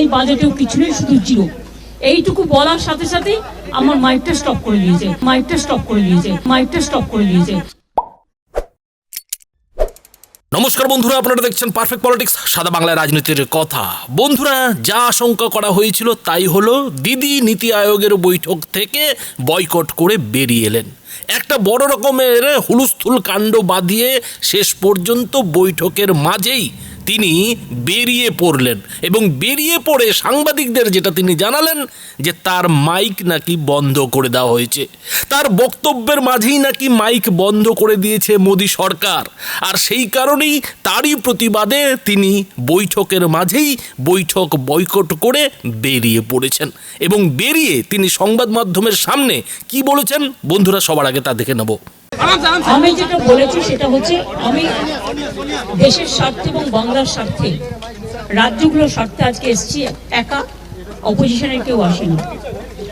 এই বাজেটেও কিছু নেই শুধু জিরো। এইটুকু বলার সাথে সাথে আমার মাইকটা স্টপ করে দিয়েছে। মাইকটা স্টপ করে দিয়েছে। মাইকটা স্টপ করে দিয়েছে। নমস্কার বন্ধুরা, আপনারা দেখছেন পারফেক্ট পলিটিক্স সাদা বাংলায় রাজনীতির কথা। বন্ধুরা, যা আশঙ্কা করা হয়েছিল তাই হলো, দিদি নীতি আয়োগের বৈঠক থেকে বয়কট করে বেরিয়ে এলেন। একটা বড় রকমের হুলুস্থুল কাণ্ড বাঁধিয়ে শেষ পর্যন্ত বৈঠকের মাঝেই তিনি বেরিয়ে পড়লেন এবং বেরিয়ে পড়ে সাংবাদিকদের যেটা তিনি জানালেন যে তার মাইক নাকি বন্ধ করে দেওয়া হয়েছে। তার বক্তব্যের মাঝেই নাকি মাইক বন্ধ করে দিয়েছে মোদী সরকার। আর সেই কারণেই তারই প্রতিবাদে তিনি বৈঠকের মাঝেই বৈঠক বয়কট করে বেরিয়ে পড়েছেন এবং বেরিয়ে তিনি সংবাদ মাধ্যমের সামনে কি বলেছেন? বন্ধুরা, সবার আগে তা দেখে নেব। আমি যেটা বলেছি সেটা হচ্ছে আমি দেশের স্বার্থে এবং বাংলার স্বার্থে রাজ্যগুলোর স্বার্থে আজকে এসেছি, একা অপোজিশনের কেউ আসেনি।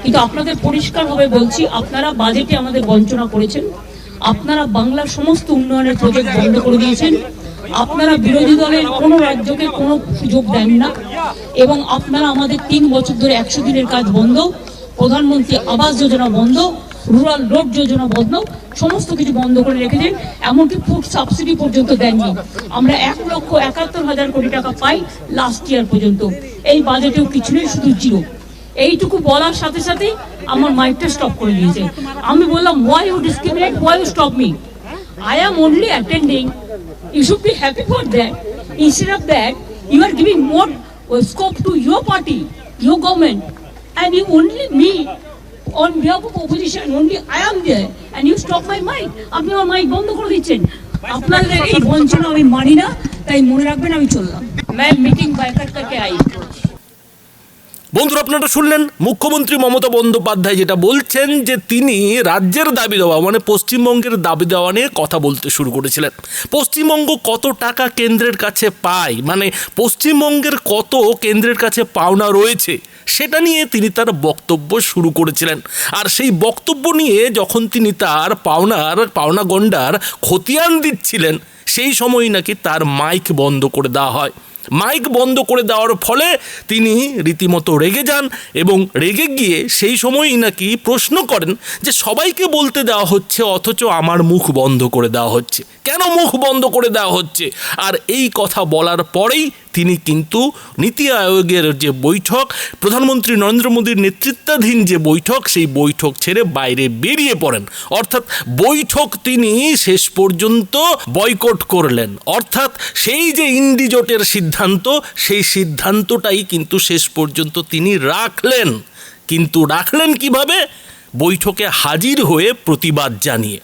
কিন্তু আপনাদের পরিষ্কারভাবে বলছি, আপনারা বাজেটে আমাদের বঞ্চনা করেছেন, আপনারা বাংলার সমস্ত উন্নয়নের প্রজেক্ট বন্ধ করে দিয়েছেন, আপনারা বিরোধী দলের কোনো রাজ্যকে কোনো সুযোগ দেন না, এবং আপনারা আমাদের তিন বছর ধরে একশো দিনের কাজ বন্ধ, প্রধানমন্ত্রী আবাস যোজনা বন্ধ রুরাল রোড যোজনা বন্ধ সমস্ত কিছু বন্ধ করে রেখেছেন এমনকি ফুড সাবসিডি পর্যন্ত দেননি। আমরা এক লক্ষ একাত্তর হাজার কোটি টাকা পাই লাস্ট ইয়ার পর্যন্ত। এই বাজেটেও কিছু নেই, শুধু জিরো এইটুকু বলার সাথে সাথে আমার মাইকটা স্টপ করে দিয়েছে। আমি বললাম why you discriminate why you stop me I am only attending you should be happy for that instead of that you are giving more scope to your party your government and you only me. on behalf of opposition, only I am there. And you stop my mic. আপনি আমার mic বন্ধ করে দিচ্ছেন। আপনাদের এই বঞ্চনা আমি মানি না, তাই মনে রাখবেন আমি চললাম। ম্যাম মিটিং বাইকার করকে আই? বন্ধুরা আপনারা শুনলেন মুখ্যমন্ত্রী মমতা বন্দ্যোপাধ্যায় যেটা বলছেন যে তিনি রাজ্যের দাবি দেওয়া মানে পশ্চিমবঙ্গের দাবি দেওয়া নিয়ে কথা বলতে শুরু করেছিলেন। পশ্চিমবঙ্গ কত টাকা কেন্দ্রের কাছে পায়? মানে পশ্চিমবঙ্গের কত কেন্দ্রের কাছে পাওনা রয়েছে? সেটা নিয়ে তিনি তার বক্তব্য শুরু করেছিলেন। আর সেই বক্তব্য নিয়ে যখন তিনি তার পাওনার, পাওনা গন্ডার খতিয়ান দিচ্ছিলেন, সেই সময় নাকি তার মাইক বন্ধ করে দেওয়া হয়। মাইক বন্ধ করে দেওয়ার ফলে তিনি রীতিমতো রেগে যান এবং রেগে গিয়ে সেই সময়ই নাকি প্রশ্ন করেন যে সবাইকে বলতে দেওয়া হচ্ছে অথচ আমার মুখ বন্ধ করে দেওয়া হচ্ছে। কেন মুখ বন্ধ করে দেওয়া হচ্ছে? আর এই কথা বলার পরেই তিনি কিন্তু নীতি আয়োগের যে বৈঠক, প্রধানমন্ত্রী নরেন্দ্র মোদীর নেতৃত্বাধীন যে বৈঠক, সেই বৈঠক ছেড়ে বাইরে বেরিয়ে পড়েন। অর্থাৎ বৈঠক তিনি শেষ পর্যন্ত বয়কট করলেন। অর্থাৎ সেই যে ইন্ডিজোটের সিদ্ধান্ত, সেই সিদ্ধান্তটাই কিন্তু শেষ পর্যন্ত তিনি রাখলেন। কিন্তু রাখলেন কীভাবে? বৈঠকে হাজির হয়ে প্রতিবাদ জানিয়ে।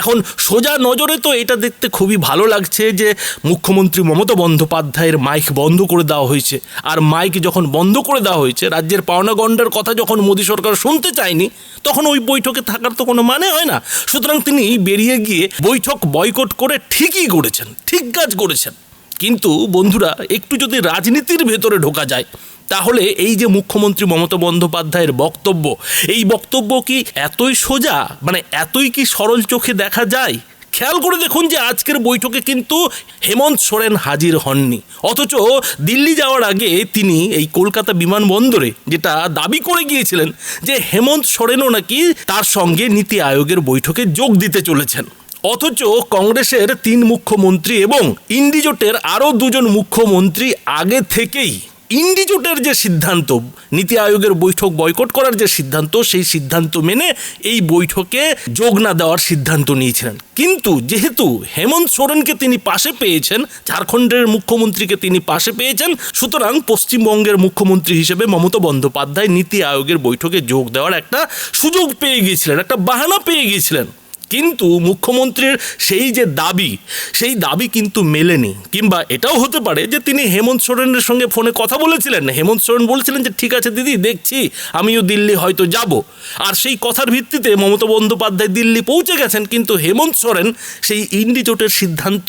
এখন সোজা নজরে তো এটা দেখতে খুবই ভালো লাগছে যে মুখ্যমন্ত্রী মমতা বন্দ্যোপাধ্যায়ের মাইক বন্ধ করে দেওয়া হয়েছে। আর মাইক যখন বন্ধ করে দেওয়া হয়েছে, রাজ্যের পাওনা গণ্ডার কথা যখন মোদী সরকার শুনতে চায়নি, তখন ওই বৈঠকে থাকার তো কোনো মানে হয় না। সুতরাং তিনি বেরিয়ে গিয়ে বৈঠক বয়কট করে ঠিকই করেছেন, ঠিক কাজ করেছেন। কিন্তু বন্ধুরা, একটু যদি রাজনীতির ভেতরে ঢোকা যায়, তাহলে এই যে মুখ্যমন্ত্রী মমতা বন্দ্যোপাধ্যায়ের বক্তব্য, এই বক্তব্য কি এতই সোজা? মানে এতই কি সরল চোখে দেখা যায়? খেয়াল করে দেখুন যে আজকের বৈঠকে কিন্তু হেমন্ত সোরেন হাজির হননি। অথচ দিল্লি যাওয়ার আগে তিনি এই কলকাতা বিমানবন্দরে যেটা দাবি করে গিয়েছিলেন যে হেমন্ত সোরেনও নাকি তার সঙ্গে নীতি আয়োগের বৈঠকে যোগ দিতে চলেছেন। অথচ কংগ্রেসের তিন মুখ্যমন্ত্রী এবং ইন্ডিজোটের আরও দুজন মুখ্যমন্ত্রী আগে থেকেই। ইন্ডিজোটের যে সিদ্ধান্ত, নীতি আয়োগের বৈঠক বয়কট করার যে সিদ্ধান্ত, সেই সিদ্ধান্ত মেনে এই বৈঠকে যোগ না দেওয়ার সিদ্ধান্ত নিয়েছিলেন। কিন্তু যেহেতু হেমন্ত সোরেনকে তিনি পাশে পেয়েছেন, ঝাড়খণ্ডের মুখ্যমন্ত্রীকে তিনি পাশে পেয়েছেন, সুতরাং পশ্চিমবঙ্গের মুখ্যমন্ত্রী হিসেবে মমতা বন্দ্যোপাধ্যায় নীতি আয়োগের বৈঠকে যোগ দেওয়ার একটা সুযোগ পেয়ে গিয়েছিলেন, একটা বাহানা পেয়ে গিয়েছিলেন। কিন্তু মুখ্যমন্ত্রীর সেই যে দাবি, সেই দাবি কিন্তু মেলেনি। কিংবা এটাও হতে পারে যে তিনি হেমন্ত সোরেনের সঙ্গে ফোনে কথা বলেছিলেন। হেমন্ত সোরেন বলছিলেন যে, ঠিক আছে দিদি, দেখছি, আমিও দিল্লি হয়তো যাব। আর সেই কথার ভিত্তিতে মমতা বন্দ্যোপাধ্যায় দিল্লি পৌঁছে গেছেন, কিন্তু হেমন্ত সোরেন সেই ইন্ডিজোটের সিদ্ধান্ত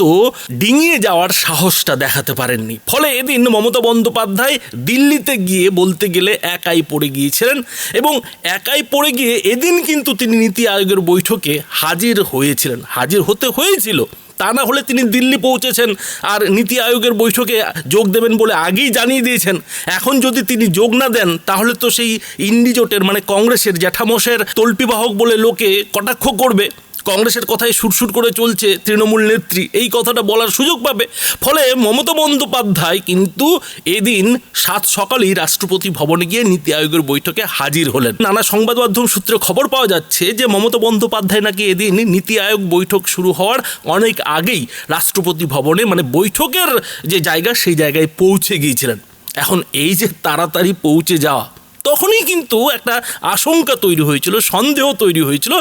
ডিঙিয়ে যাওয়ার সাহসটা দেখাতে পারেননি। ফলে এদিন মমতা বন্দ্যোপাধ্যায় দিল্লিতে গিয়ে বলতে গেলে একাই পড়ে গিয়েছিলেন এবং একাই পড়ে গিয়ে এদিন কিন্তু তিনি নীতি আয়োগের বৈঠকে হাজির হয়েছিলেন। হাজির হতে হয়েছিল। তা না হলে তিনি দিল্লি পৌঁছেছেন আর নীতি আয়োগের বৈঠকে যোগ দেবেন বলে আগেই জানিয়ে দিয়েছেন। এখন যদি তিনি যোগ না দেন, তাহলে তো সেই ইন্ডিজোটের মানে কংগ্রেসের জ্যাঠামশের তল্পিবাহক বলে লোকে কটাক্ষ করবে। কংগ্রেসের কথায় সুরসুর করে চলছে তৃণমূল নেত্রী। এই কথাটা বলার সুযোগ পাবে। ফলে মমতা বন্দ্যোপাধ্যায় কিন্তু এদিন সাত সকালেই রাষ্ট্রপতি ভবনে গিয়ে নীতি আয়োগের বৈঠকে হাজির হলেন। নানা সংবাদ মাধ্যম সূত্রে খবর পাওয়া যাচ্ছে যে, মমতা বন্দ্যোপাধ্যায় নাকি এদিন নীতি আয়োগ বৈঠক শুরু হওয়ার অনেক আগেই রাষ্ট্রপতি ভবনে মানে বৈঠকের যে জায়গা, সেই জায়গায় পৌঁছে গিয়েছিলেন। এখন এই যে তাড়াতাড়ি পৌঁছে যাওয়া তখনই কিন্তু একটা আশঙ্কা তৈরি হয়েছিল, সন্দেহ তৈরি হয়েছিল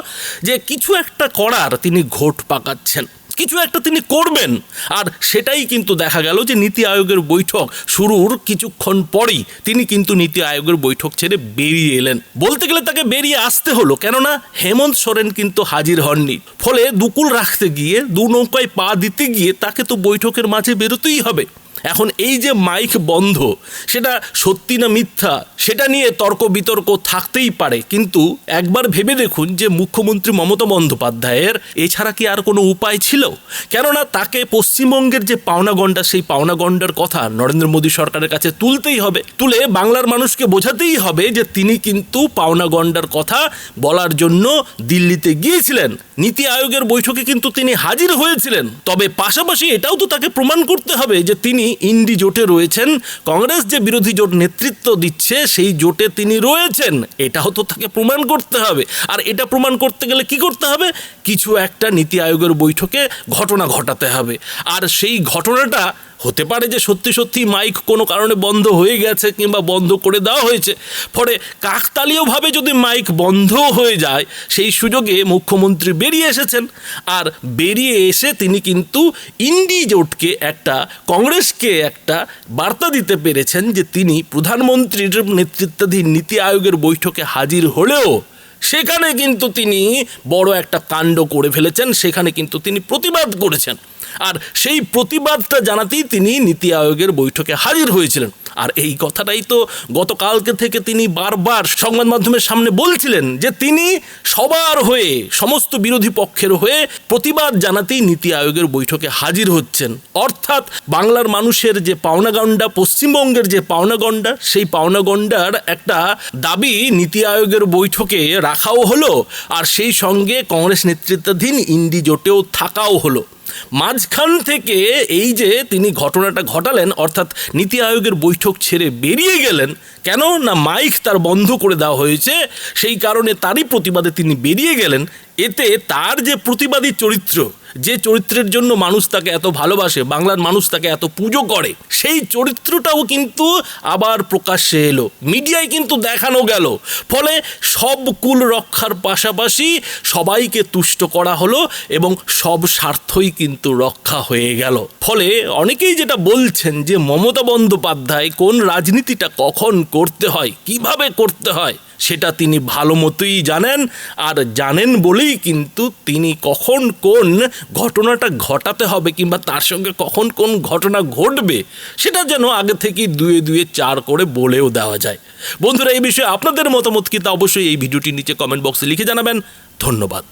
যে কিছু একটা করার তিনি ঘোট পাকাচ্ছেন, কিছু একটা তিনি করবেন। আর সেটাই কিন্তু দেখা গেল যে নীতি আয়োগের বৈঠক শুরুর কিছুক্ষণ পরেই তিনি কিন্তু নীতি আয়োগের বৈঠক ছেড়ে বেরিয়ে এলেন। বলতে গেলে তাকে বেরিয়ে আসতে হলো, কেননা হেমন্ত সোরেন কিন্তু হাজির হননি। ফলে দুকুল রাখতে গিয়ে, দু নৌকায় পা দিতে গিয়ে তাকে তো বৈঠকের মাঝে বেরোতেই হবে। এখন এই যে মাইক বন্ধ, সেটা সত্যি না মিথ্যা? সেটা নিয়ে তর্ক বিতর্ক থাকতেই পারে, কিন্তু একবার ভেবে দেখুন যে মুখ্যমন্ত্রী মমতা বন্দ্যোপাধ্যায়ের এছাড়া কি আর কোনো উপায় ছিল? কেননা তাকে পশ্চিমবঙ্গের যে পাওনা গন্ডা সেই পাওনা গন্ডার কথা নরেন্দ্র মোদী সরকারের কাছে তুলতেই হবে। তুলে বাংলার মানুষকে বোঝাতেই হবে যে তিনি কিন্তু পাওনা গন্ডার কথা বলার জন্য দিল্লিতে গিয়েছিলেন। নীতি আয়োগের বৈঠকে কিন্তু তিনি হাজির হয়েছিলেন। তবে পাশাপাশি এটাও তো তাকে প্রমাণ করতে হবে যে তিনি ইন্ডি জোটে রয়েছেন। কংগ্রেস যে বিরোধী জোট নেতৃত্ব দিচ্ছে, সেই জোটে তিনি রয়েছেন। এটাও তো তাকে প্রমাণ করতে হবে। আর এটা প্রমাণ করতে গেলে কি করতে হবে? কিছু একটা নীতি আয়োগের বৈঠকে ঘটনা ঘটাতে হবে। আর সেই ঘটনাটা হতে পারে যে সত্যি সত্যি মাইক কোনো কারণে বন্ধ হয়ে গেছে কিংবা বন্ধ করে দেওয়া হয়েছে। ফলে কাকতালীয়ভাবে যদি মাইক বন্ধ হয়ে যায়, সেই সুযোগে মুখ্যমন্ত্রী বেরিয়ে এসেছেন। আর বেরিয়ে এসে তিনি কিন্তু ইন্ডি জোটকে একটা, কংগ্রেসকে একটা বার্তা দিতে পেরেছেন যে তিনি প্রধানমন্ত্রীর নেতৃত্বাধীন নীতি আয়োগের বৈঠকে হাজির হলেও সেখানে কিন্তু তিনি বড় একটা কাণ্ড করে ফেলেছেন। সেখানে কিন্তু তিনি প্রতিবাদ করেছেন। আর সেই প্রতিবাদটা জানাতেই তিনি নীতি আয়োগের বৈঠকে হাজির হয়েছিলেন। আর এই কথাটাই তো গতকালকে থেকে তিনি বারবার সংবাদ মাধ্যমের সামনে বলছিলেন যে তিনি সবার হয়ে, সমস্ত বিরোধী পক্ষের হয়ে প্রতিবাদ জানাতেই নীতি আয়োগের বৈঠকে হাজির হচ্ছেন। অর্থাৎ বাংলার মানুষের যে পাওনাগণ্ডা, পশ্চিমবঙ্গের যে পাওনাগণ্ডা, সেই পাওনাগণ্ডার একটা দাবি নীতি আয়োগের বৈঠকে রাখাও হলো, আর সেই সঙ্গে কংগ্রেস নেতৃত্বাধীন ইন্ডি জোটেও থাকাও হলো। মাঝখান থেকে এই যে তিনি ঘটনাটা ঘটালেন, অর্থাৎ নীতি আয়োগের বৈঠক ছেড়ে বেরিয়ে গেলেন, কেন না মাইক তার বন্ধ করে দেওয়া হয়েছে, সেই কারণে তারই প্রতিবাদে তিনি বেরিয়ে গেলেন, এতে তার যে প্রতিবাদী চরিত্র যে চরিত্রের জন্য মানুষ তাকে এত ভালোবাসে, বাংলার মানুষ তাকে এত পুজো করে, সেই চরিত্রটাও কিন্তু আবার প্রকাশ্যে এলো, মিডিয়ায় কিন্তু দেখানো গেল। ফলে সব কুল রক্ষার পাশাপাশি সবাইকে তুষ্ট করা হলো এবং সব স্বার্থই কিন্তু রক্ষা হয়ে গেল। ফলে অনেকেই যেটা বলছেন যে মমতা বন্দ্যোপাধ্যায় কোন রাজনীতিটা কখন করতে হয়, কীভাবে করতে হয় সেটা তিনি ভালো মতোই জানেন আর জানেন বলেই কিন্তু তিনি কখন কোন ঘটনাটা ঘটাতে হবে কিংবা তার সঙ্গে কখন কোন ঘটনা ঘটবে, সেটা যেন আগে থেকেই দুয়ে দুয়ে চার করে বলেও দেওয়া যায়। বন্ধুরা, এই বিষয়ে আপনাদের মতামত কি তা অবশ্যই এই ভিডিওটির নিচে কমেন্ট বক্সে লিখে জানাবেন। ধন্যবাদ।